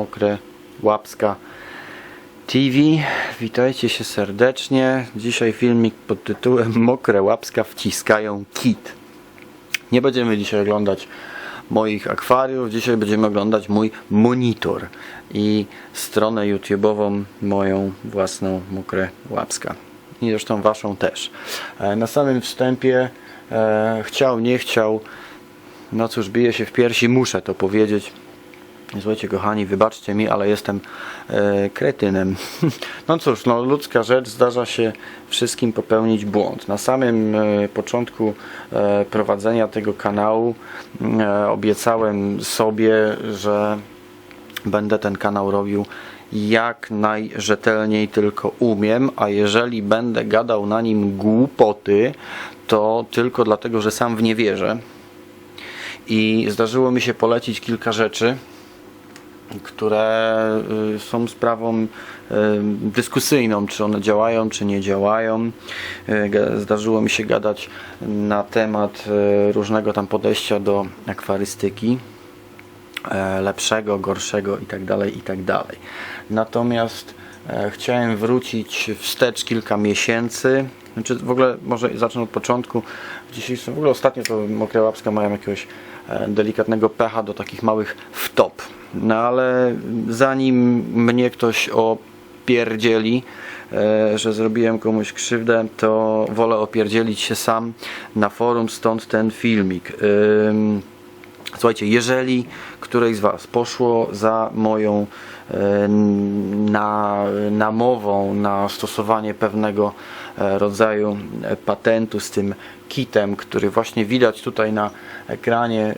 Mokre Łapska TV. Witajcie się serdecznie. Dzisiaj filmik pod tytułem Mokre Łapska wciskają kit. Nie będziemy dzisiaj oglądać moich akwariów, dzisiaj będziemy oglądać mój monitor i stronę YouTube'ową moją własną Mokre Łapska. I zresztą waszą też. E, Na samym wstępie e, chciał, nie chciał, no cóż, bije się w piersi, muszę to powiedzieć. Słuchajcie kochani, wybaczcie mi, ale jestem e, kretynem. No cóż, no, ludzka rzecz, zdarza się wszystkim popełnić błąd. Na samym e, początku e, prowadzenia tego kanału e, obiecałem sobie, że będę ten kanał robił jak najrzetelniej tylko umiem, a jeżeli będę gadał na nim głupoty, to tylko dlatego, że sam w nie wierzę. I zdarzyło mi się polecić kilka rzeczy, które y, są sprawą y, dyskusyjną, czy one działają, czy nie działają. Y, Zdarzyło mi się gadać na temat różnego tam podejścia do akwarystyki lepszego, gorszego i tak dalej, i tak. Natomiast e, chciałem wrócić wstecz kilka miesięcy. Znaczy w ogóle może zacznę od początku. Dzisiejszym, w ogóle ostatnio to Mokre Łapska mają jakiegoś e, delikatnego pecha do takich małych wtop. No ale zanim mnie ktoś opierdzieli, e, że zrobiłem komuś krzywdę, to wolę opierdzielić się sam na forum, stąd ten filmik. Słuchajcie, jeżeli któreś z Was poszło za moją e, na, namową na stosowanie pewnego e, rodzaju e, patentu z tym kitem, który właśnie widać tutaj na ekranie,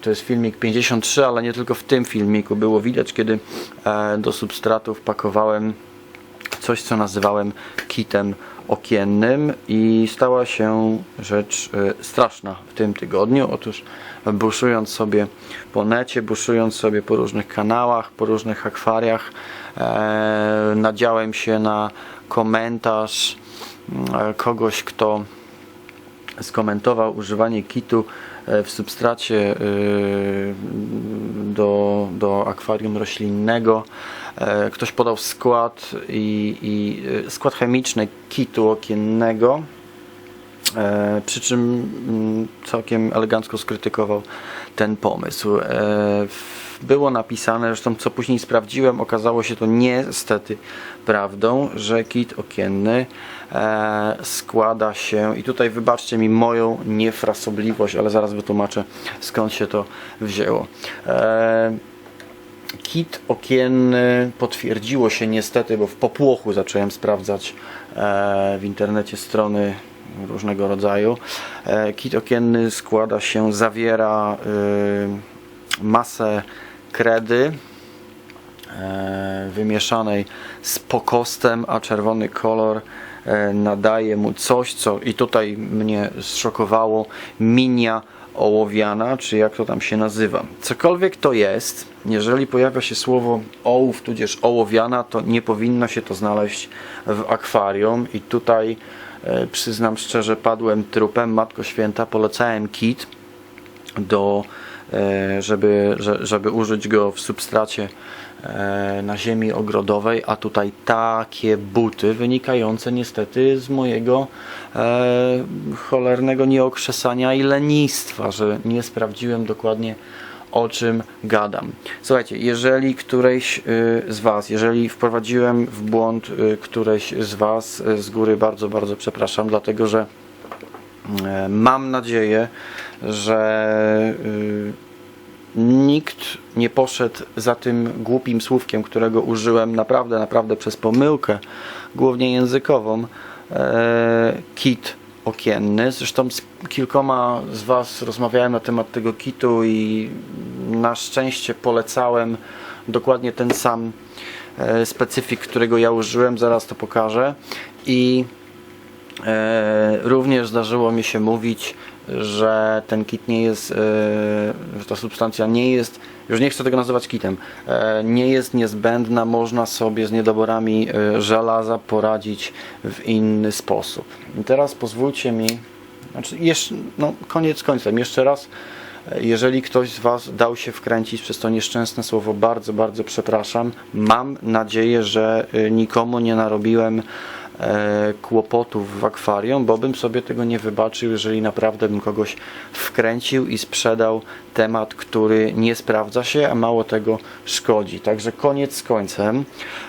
to jest filmik 53, ale nie tylko w tym filmiku. Było widać, kiedy do substratu wpakowałem coś, co nazywałem kitem okiennym i stała się rzecz e, straszna w tym tygodniu. Otóż buszując sobie po necie, buszując sobie po różnych kanałach, po różnych akwariach, e, nadziałem się na komentarz e, kogoś, kto skomentował używanie kitu e, w substracie e, do, do akwarium roślinnego. E, Ktoś podał skład i, i skład chemiczny kitu okiennego. Przy czym mm, całkiem elegancko skrytykował ten pomysł. E, było napisane, zresztą co później sprawdziłem, okazało się to niestety prawdą, że kit okienny e, składa się, i tutaj wybaczcie mi moją niefrasobliwość, ale zaraz wytłumaczę skąd się to wzięło. E, Kit okienny potwierdziło się niestety, bo w popłochu zacząłem sprawdzać e, w internecie strony różnego rodzaju. E, kit okienny składa się, zawiera y, masę kredy e, wymieszanej z pokostem, a czerwony kolor e, nadaje mu coś, co i tutaj mnie zszokowało, minia ołowiana, czy jak to tam się nazywa. Cokolwiek to jest, jeżeli pojawia się słowo ołów, tudzież ołowiana, to nie powinno się to znaleźć w akwarium. I tutaj e, przyznam szczerze, padłem trupem, Matko Święta, polecałem kit do, żeby, że- żeby użyć go w substracie e, na ziemi ogrodowej, a tutaj takie buty wynikające niestety z mojego e, cholernego nieokrzesania i lenistwa, że nie sprawdziłem dokładnie o czym gadam. Słuchajcie, jeżeli któreś y, z Was, jeżeli wprowadziłem w błąd y, któreś z Was, y, z góry bardzo, bardzo przepraszam, dlatego że E, Mam nadzieję, że y, nikt nie poszedł za tym głupim słówkiem, którego użyłem naprawdę, naprawdę przez pomyłkę, głównie językową. E, Kit okienny. Zresztą z kilkoma z Was rozmawiałem na temat tego kitu i na szczęście polecałem dokładnie ten sam e, specyfik, którego ja użyłem. Zaraz to pokażę. I E, również zdarzyło mi się mówić, że ten kit nie jest, e, że ta substancja nie jest, już nie chcę tego nazywać kitem, e, nie jest niezbędna, można sobie z niedoborami e, żelaza poradzić w inny sposób. I teraz pozwólcie mi, znaczy jeszcze, no koniec końcem, jeszcze raz Jeżeli ktoś z Was dał się wkręcić przez to nieszczęsne słowo, bardzo, bardzo przepraszam. Mam nadzieję, że nikomu nie narobiłem kłopotów w akwarium, bo bym sobie tego nie wybaczył, jeżeli naprawdę bym kogoś wkręcił i sprzedał temat, który nie sprawdza się, a mało tego szkodzi. Także koniec z końcem.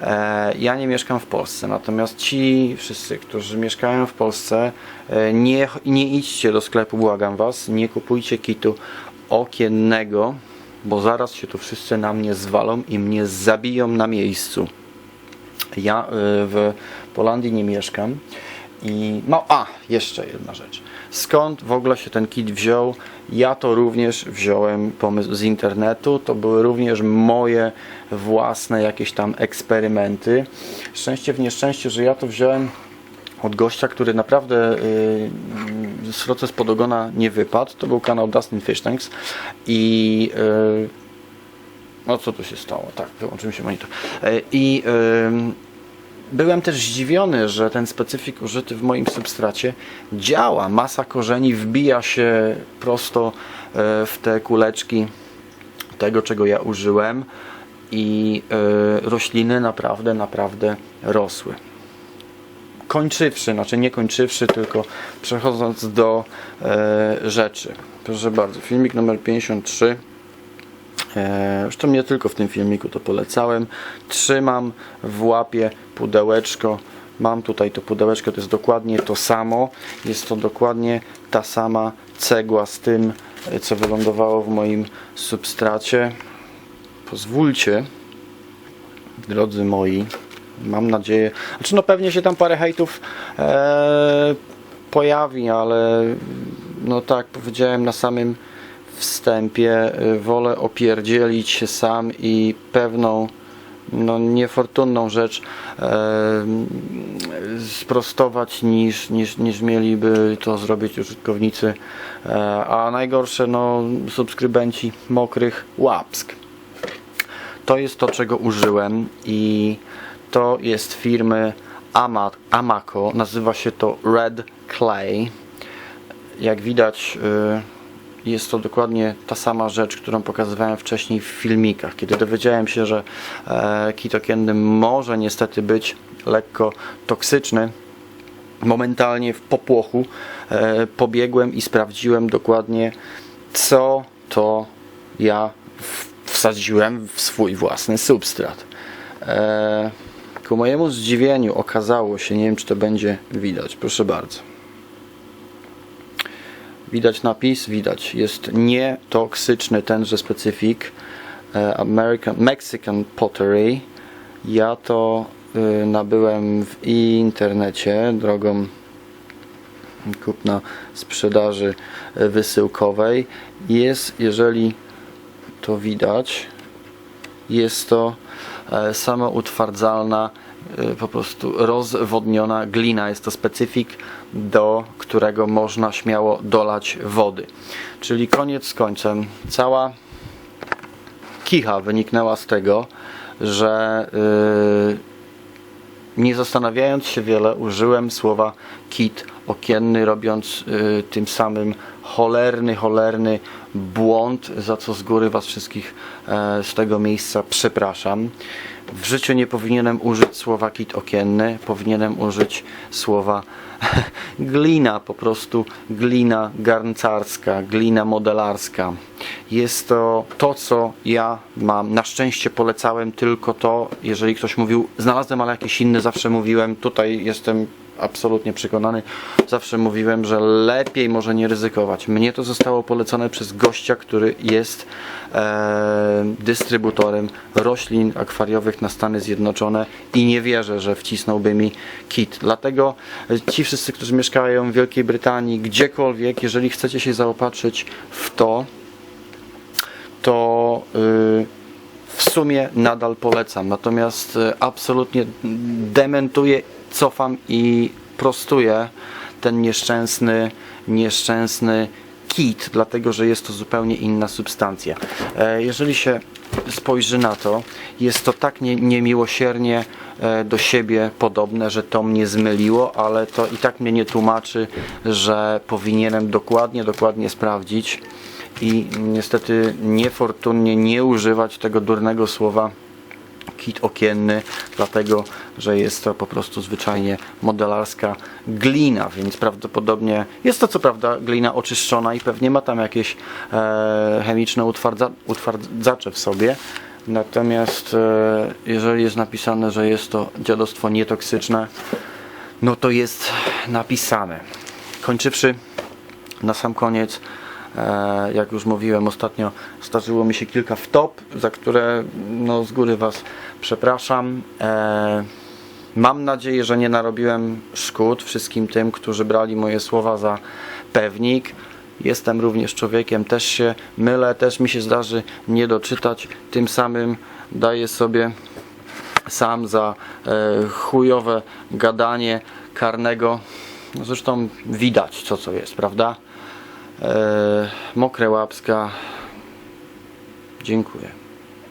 E, ja nie mieszkam w Polsce, natomiast ci wszyscy, którzy mieszkają w Polsce, e, nie, nie idźcie do sklepu, błagam Was, nie kupujcie kitu okiennego, bo zaraz się tu wszyscy na mnie zwalą i mnie zabiją na miejscu. Ja y, w Polandii nie mieszkam i no, a, jeszcze jedna rzecz. Skąd w ogóle się ten kit wziął? Ja to również wziąłem pomysł z internetu. To były również moje własne jakieś tam eksperymenty. Szczęście w nieszczęście, że ja to wziąłem od gościa, który naprawdę yy, z proces pod ogona nie wypadł. To był kanał Dustin Fish Tanks i yy, no co tu się stało? Tak, wyłączył się monitor. E, I byłem też zdziwiony, że ten specyfik użyty w moim substracie działa. Masa korzeni wbija się prosto e, w te kuleczki tego, czego ja użyłem i e, rośliny naprawdę, naprawdę rosły. Kończywszy, znaczy nie kończywszy, tylko przechodząc do e, rzeczy. Proszę bardzo, filmik numer 53. E, Zresztą nie tylko w tym filmiku to polecałem. Trzymam w łapie pudełeczko. Mam tutaj to pudełeczko, to jest dokładnie to samo. Jest to dokładnie ta sama cegła z tym, e, co wylądowało w moim substracie. Pozwólcie, drodzy moi, mam nadzieję, znaczy no pewnie się tam parę hejtów e, pojawi, ale no tak powiedziałem na samym wstępie, y, wolę opierdzielić się sam i pewną no, niefortunną rzecz e, sprostować niż, niż, niż mieliby to zrobić użytkownicy, e, a najgorsze no, subskrybenci mokrych łapsk. To jest to, czego użyłem i to jest firmy Ama, Amaco, nazywa się to Red Clay. Jak widać, y, jest to dokładnie ta sama rzecz, którą pokazywałem wcześniej w filmikach. Kiedy dowiedziałem się, że e, kit okienny może niestety być lekko toksyczny, momentalnie w popłochu e, pobiegłem i sprawdziłem dokładnie, co to ja wsadziłem w swój własny substrat. E, ku mojemu zdziwieniu okazało się, nie wiem czy to będzie widać, proszę bardzo. Widać napis? Widać. Jest nietoksyczny tenże specyfik e, American, Mexican Pottery. Ja to y, nabyłem w internecie drogą kupna sprzedaży e, wysyłkowej. Jest, jeżeli to widać, jest to e, samoutwardzalna, e, po prostu rozwodniona glina. Jest to specyfik, do którego można śmiało dolać wody. Czyli koniec z końcem, cała kicha wyniknęła z tego, że yy, nie zastanawiając się wiele, użyłem słowa kit okienny, robiąc y, tym samym cholerny, cholerny błąd, za co z góry Was wszystkich e, z tego miejsca przepraszam. W życiu nie powinienem użyć słowa kit okienny, powinienem użyć słowa glina, po prostu glina garncarska, glina modelarska. Jest to to, co ja mam. Na szczęście polecałem tylko to, jeżeli ktoś mówił, znalazłem, ale jakieś inne, zawsze mówiłem, tutaj jestem absolutnie przekonany. Zawsze mówiłem, że lepiej może nie ryzykować. Mnie to zostało polecone przez gościa, który jest e, dystrybutorem roślin akwariowych na Stany Zjednoczone i nie wierzę, że wcisnąłby mi kit. Dlatego ci wszyscy, którzy mieszkają w Wielkiej Brytanii, gdziekolwiek, jeżeli chcecie się zaopatrzyć w to, to y, w sumie nadal polecam. Natomiast y, absolutnie dementuję, cofam i prostuję ten nieszczęsny, nieszczęsny kit, dlatego że jest to zupełnie inna substancja. E, Jeżeli się spojrzy na to, jest to tak nie, niemiłosiernie e, do siebie podobne, że to mnie zmyliło, ale to i tak mnie nie tłumaczy, że powinienem dokładnie, dokładnie sprawdzić, i niestety niefortunnie nie używać tego durnego słowa kit okienny, dlatego że jest to po prostu zwyczajnie modelarska glina, więc prawdopodobnie jest to co prawda glina oczyszczona i pewnie ma tam jakieś e, chemiczne utwardza, utwardzacze w sobie. Natomiast e, jeżeli jest napisane, że jest to dziadostwo nietoksyczne, no to jest napisane. Kończywszy na sam koniec, jak już mówiłem ostatnio, zdarzyło mi się kilka wtop, za które no, z góry Was przepraszam. E, mam nadzieję, że nie narobiłem szkód wszystkim tym, którzy brali moje słowa za pewnik. Jestem również człowiekiem, też się mylę, też mi się zdarzy nie doczytać. Tym samym daję sobie sam za e, chujowe gadanie karnego. No Zresztą widać co co jest, prawda? E, mokre łapska. Dziękuję.